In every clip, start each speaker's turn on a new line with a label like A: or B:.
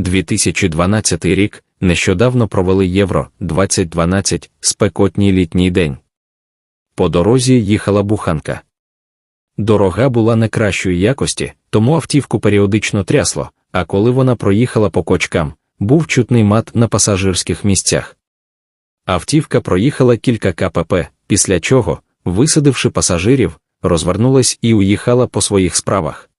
A: 2012 рік нещодавно провели Євро 2012 спекотній літній день. По дорозі їхала буханка. Дорога була не кращої якості, тому автівку періодично трясло, а коли вона проїхала по кочкам, був чутний мат на пасажирських місцях. Автівка проїхала кілька КПП, після чого, висадивши пасажирів, розвернулась і уїхала по своїх справах.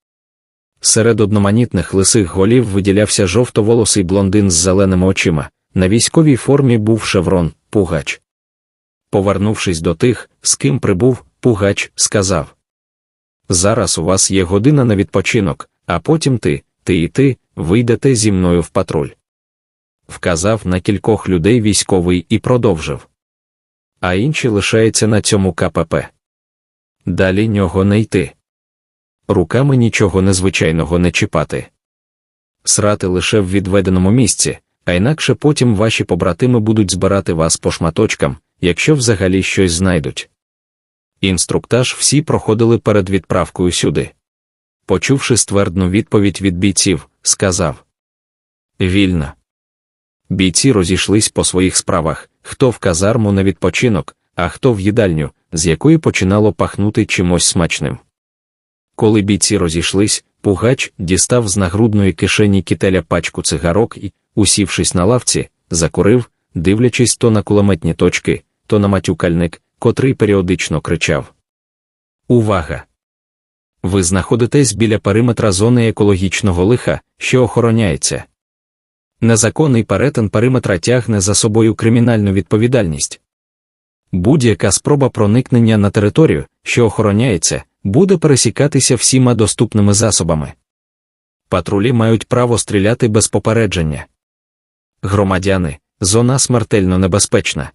A: Серед одноманітних лисих голів виділявся жовтоволосий блондин з зеленими очима. На військовій формі був шеврон, пугач. Повернувшись до тих, з ким прибув, пугач сказав: Зараз у вас є година на відпочинок, а потім ти, ти і ти вийдете зі мною в патруль. Вказав на кількох людей військовий і продовжив. А інші лишаються на цьому КПП. Далі нього не йти. Руками нічого незвичайного не чіпати. Срати лише в відведеному місці, а інакше потім ваші побратими будуть збирати вас по шматочкам, якщо взагалі щось знайдуть. Інструктаж всі проходили перед відправкою сюди. Почувши ствердну відповідь від бійців, сказав Вільно. Бійці розійшлись по своїх справах, хто в казарму на відпочинок, а хто в їдальню, з якої починало пахнути чимось смачним. Коли бійці розійшлись, пугач дістав з нагрудної кишені кителя пачку цигарок і, усівшись на лавці, закурив, дивлячись то на кулеметні точки, то на матюкальник, котрий періодично кричав: Увага! Ви знаходитесь біля периметра зони екологічного лиха, що охороняється. Незаконний перетин периметра тягне за собою кримінальну відповідальність. Будь-яка спроба проникнення на територію, що охороняється, буде пересікатися всіма доступними засобами. Патрулі мають право стріляти без попередження. Громадяни, зона смертельно небезпечна.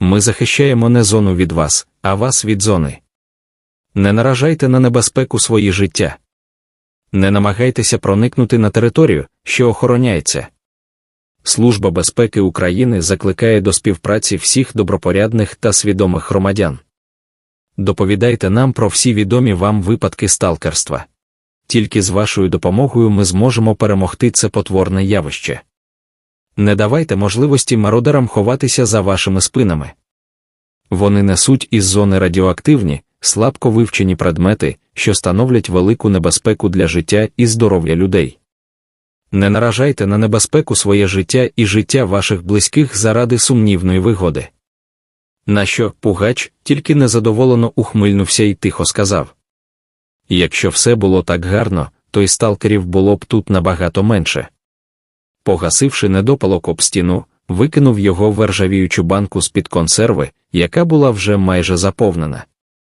A: Ми захищаємо не зону від вас, а вас від зони. Не наражайте на небезпеку свої життя. Не намагайтеся проникнути на територію, що охороняється. Служба безпеки України закликає до співпраці всіх добропорядних та свідомих громадян. Доповідайте нам про всі відомі вам випадки сталкерства. Тільки з вашою допомогою ми зможемо перемогти це потворне явище. Не давайте можливості мародерам ховатися за вашими спинами. Вони несуть із зони радіоактивні, слабко вивчені предмети, що становлять велику небезпеку для життя і здоров'я людей. Не наражайте на небезпеку своє життя і життя ваших близьких заради сумнівної вигоди. На що пугач тільки незадоволено ухмильнувся і тихо сказав Якщо все було так гарно, то й сталкерів було б тут набагато менше. Погасивши недопалок об стіну, викинув його в ржавіючу банку з під консерви, яка була вже майже заповнена.